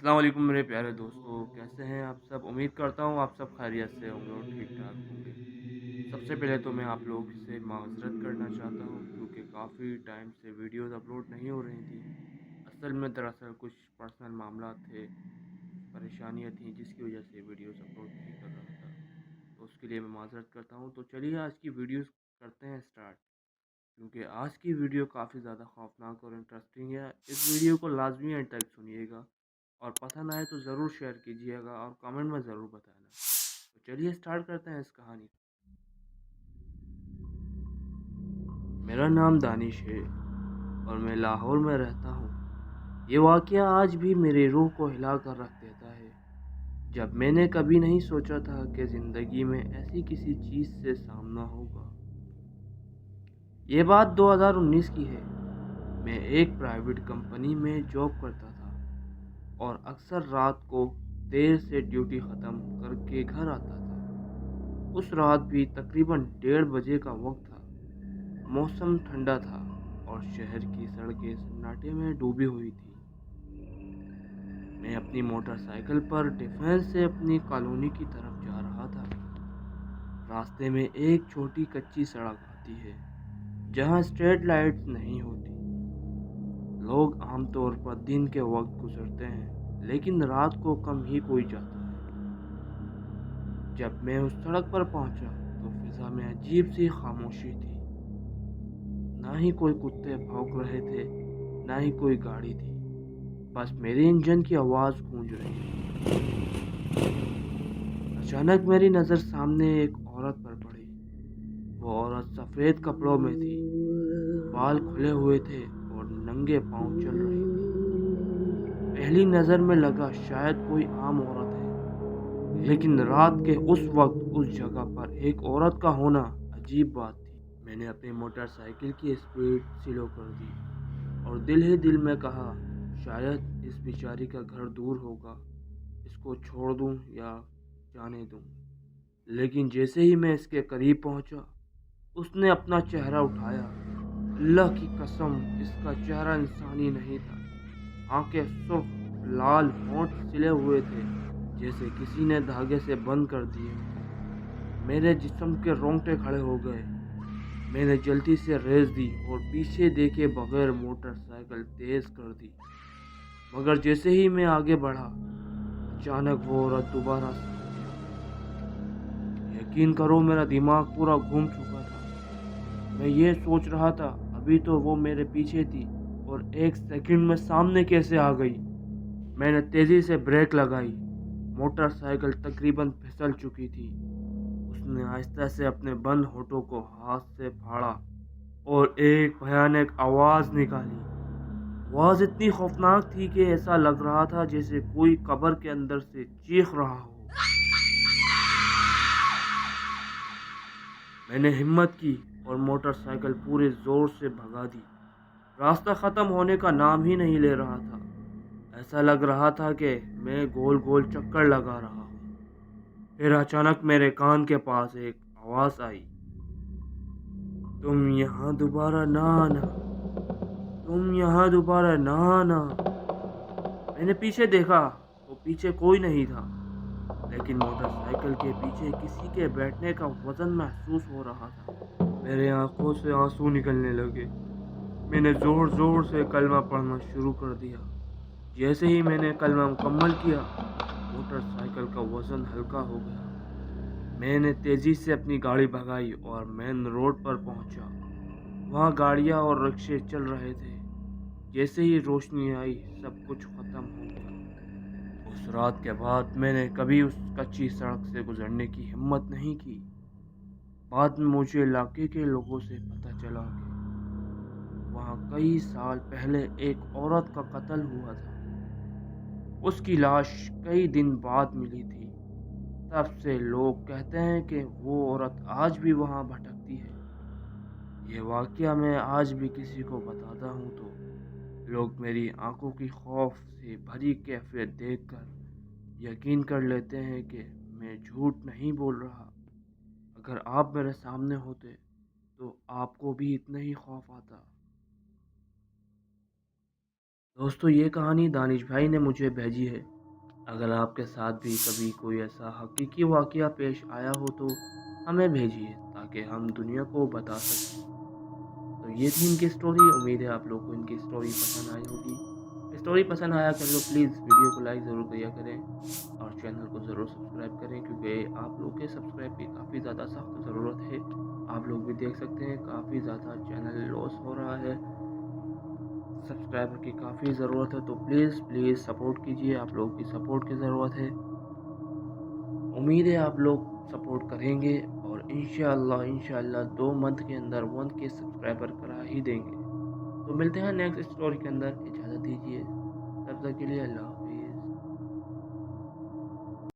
السلام علیکم میرے پیارے دوستو، کیسے ہیں آپ سب؟ امید کرتا ہوں آپ سب خیریت سے ہوں گے اور ٹھیک ٹھاک ہوں گے۔ سب سے پہلے تو میں آپ لوگ سے معذرت کرنا چاہتا ہوں، کیونکہ کافی ٹائم سے ویڈیوز اپلوڈ نہیں ہو رہی تھیں۔ اصل میں دراصل کچھ پرسنل معاملات تھے، پریشانیاں تھیں، جس کی وجہ سے ویڈیوز اپلوڈ نہیں کر رہا تھا۔ تو اس کے لیے میں معذرت کرتا ہوں۔ تو چلیے، آج کی ویڈیوز کرتے ہیں اسٹارٹ۔ کیونکہ آج کی ویڈیو کافی زیادہ خوفناک اور انٹرسٹنگ ہے۔ اس ویڈیو کو لازمی اینڈ تک سنیے گا۔ اور پسند آئے تو ضرور شیئر کیجیے گا اور کامنٹ میں ضرور بتانا۔ تو چلیے اسٹارٹ کرتے ہیں اس کہانی۔ میرا نام دانش ہے اور میں لاہور میں رہتا ہوں۔ یہ واقعہ آج بھی میری روح کو ہلا کر رکھ دیتا ہے۔ جب میں نے کبھی نہیں سوچا تھا کہ زندگی میں ایسی کسی چیز سے سامنا ہوگا۔ یہ بات دو ہزار انیس کی ہے۔ میں ایک پرائیویٹ کمپنی میں جاب کرتا اور اکثر رات کو دیر سے ڈیوٹی ختم کر کے گھر آتا تھا۔ اس رات بھی تقریباً ڈیڑھ بجے کا وقت تھا۔ موسم ٹھنڈا تھا اور شہر کی سڑکیں سناٹے میں ڈوبی ہوئی تھی میں اپنی موٹر سائیکل پر ڈیفینس سے اپنی کالونی کی طرف جا رہا تھا۔ راستے میں ایک چھوٹی کچی سڑک آتی ہے جہاں اسٹریٹ لائٹس نہیں ہوتی لوگ عام طور پر دن کے وقت گزرتے ہیں، لیکن رات کو کم ہی کوئی جاتا ہے۔ جب میں اس سڑک پر پہنچا تو فضا میں عجیب سی خاموشی تھی۔ نہ ہی کوئی کتے بھونک رہے تھے، نہ ہی کوئی گاڑی تھی۔ بس میرے انجن کی آواز گونج رہی تھی۔ اچانک میری نظر سامنے ایک عورت پر پڑی۔ وہ عورت سفید کپڑوں میں تھی۔ بال کھلے ہوئے تھے۔ ننگے پاؤں چل رہی تھی پہلی نظر میں لگا شاید کوئی عام عورت ہے، لیکن رات کے اس وقت اس جگہ پر ایک عورت کا ہونا عجیب بات تھی۔ میں نے اپنی موٹر سائیکل کی اسپیڈ سلو کر دی اور دل ہی دل میں کہا، شاید اس بیچاری کا گھر دور ہوگا، اس کو چھوڑ دوں یا جانے دوں۔ لیکن جیسے ہی میں اس کے قریب پہنچا، اس نے اپنا چہرہ اٹھایا۔ اللہ کی قسم، اس کا چہرہ انسانی نہیں تھا۔ آنکھیں سرخ، لال ہونٹ سلے ہوئے تھے، جیسے کسی نے دھاگے سے بند کر دیے۔ میرے جسم کے رونگٹے کھڑے ہو گئے۔ میں نے جلدی سے ریس دی اور پیچھے دیکھے بغیر موٹر سائیکل تیز کر دی۔ مگر جیسے ہی میں آگے بڑھا، اچانک وہ عورت دوبارہ یقین کرو، میرا دماغ پورا گھوم چکا تھا۔ میں یہ سوچ رہا تھا ابھی تو وہ میرے پیچھے تھی اور ایک سیکنڈ میں سامنے کیسے آ گئی؟ میں نے تیزی سے بریک لگائی۔ موٹر سائیکل تقریباً پھسل چکی تھی۔ اس نے آہستہ سے اپنے بند ہوٹوں کو ہاتھ سے پھاڑا اور ایک بھیانک آواز نکالی۔ آواز اتنی خوفناک تھی کہ ایسا لگ رہا تھا جیسے کوئی قبر کے اندر سے چیخ رہا ہو۔ میں نے ہمت کی اور موٹر سائیکل پورے زور سے بھگا دی۔ راستہ ختم ہونے کا نام ہی نہیں لے رہا تھا۔ ایسا لگ رہا تھا کہ میں گول گول چکر لگا رہا ہوں۔ پھر اچانک میرے کان کے پاس ایک آواز آئی۔ تم یہاں دوبارہ نہ آنا۔ تم یہاں دوبارہ نہ آنا۔ میں نے پیچھے دیکھا تو پیچھے کوئی نہیں تھا۔ لیکن موٹر سائیکل کے پیچھے کسی کے بیٹھنے کا وزن محسوس ہو رہا تھا۔ میرے آنکھوں سے آنسو نکلنے لگے۔ میں نے زور زور سے کلمہ پڑھنا شروع کر دیا۔ جیسے ہی میں نے کلمہ مکمل کیا، موٹر سائیکل کا وزن ہلکا ہو گیا۔ میں نے تیزی سے اپنی گاڑی بھگائی اور مین روڈ پر پہنچا۔ وہاں گاڑیاں اور رکشے چل رہے تھے۔ جیسے ہی روشنی آئی، سب کچھ ختم ہو رات کے بعد میں نے کبھی اس کچی سڑک سے گزرنے کی ہمت نہیں کی۔ بعد میں مجھے علاقے کے لوگوں سے پتہ چلا کہ وہاں کئی سال پہلے ایک عورت کا قتل ہوا تھا۔ اس کی لاش کئی دن بعد ملی تھی۔ تب سے لوگ کہتے ہیں کہ وہ عورت آج بھی وہاں بھٹکتی ہے۔ یہ واقعہ میں آج بھی کسی کو بتاتا ہوں تو لوگ میری آنکھوں کی خوف سے بھری کیفیت دیکھ کر یقین کر لیتے ہیں کہ میں جھوٹ نہیں بول رہا۔ اگر آپ میرے سامنے ہوتے تو آپ کو بھی اتنا ہی خوف آتا۔ دوستو، یہ کہانی دانش بھائی نے مجھے بھیجی ہے۔ اگر آپ کے ساتھ بھی کبھی کوئی ایسا حقیقی واقعہ پیش آیا ہو تو ہمیں بھیجیے تاکہ ہم دنیا کو بتا سکیں۔ تو یہ تھی ان کی سٹوری امید ہے آپ لوگ کو ان کی سٹوری پسند آئی ہوگی۔ سٹوری پسند آیا کر لو پلیز ویڈیو کو لائک ضرور کیا کریں اور چینل کو ضرور سبسکرائب کریں کیونکہ آپ لوگ کے سبسکرائب کی کافی زیادہ سخت ضرورت ہے۔ آپ لوگ بھی دیکھ سکتے ہیں کافی زیادہ چینل لاس ہو رہا ہے۔ سبسکرائبر کی کافی ضرورت ہے تو پلیز پلیز سپورٹ کیجیے آپ لوگ کی سپورٹ کی ضرورت ہے۔ امید ہے آپ لوگ سپورٹ کریں گے اور انشاءاللہ انشاءاللہ دو منتھ کے اندر ون کے سبسکرائبر کرا ہی دیں گے۔ تو ملتے ہیں نیکسٹ اسٹوری کے اندر اجازت دیجیے تب تک کے لیے اللہ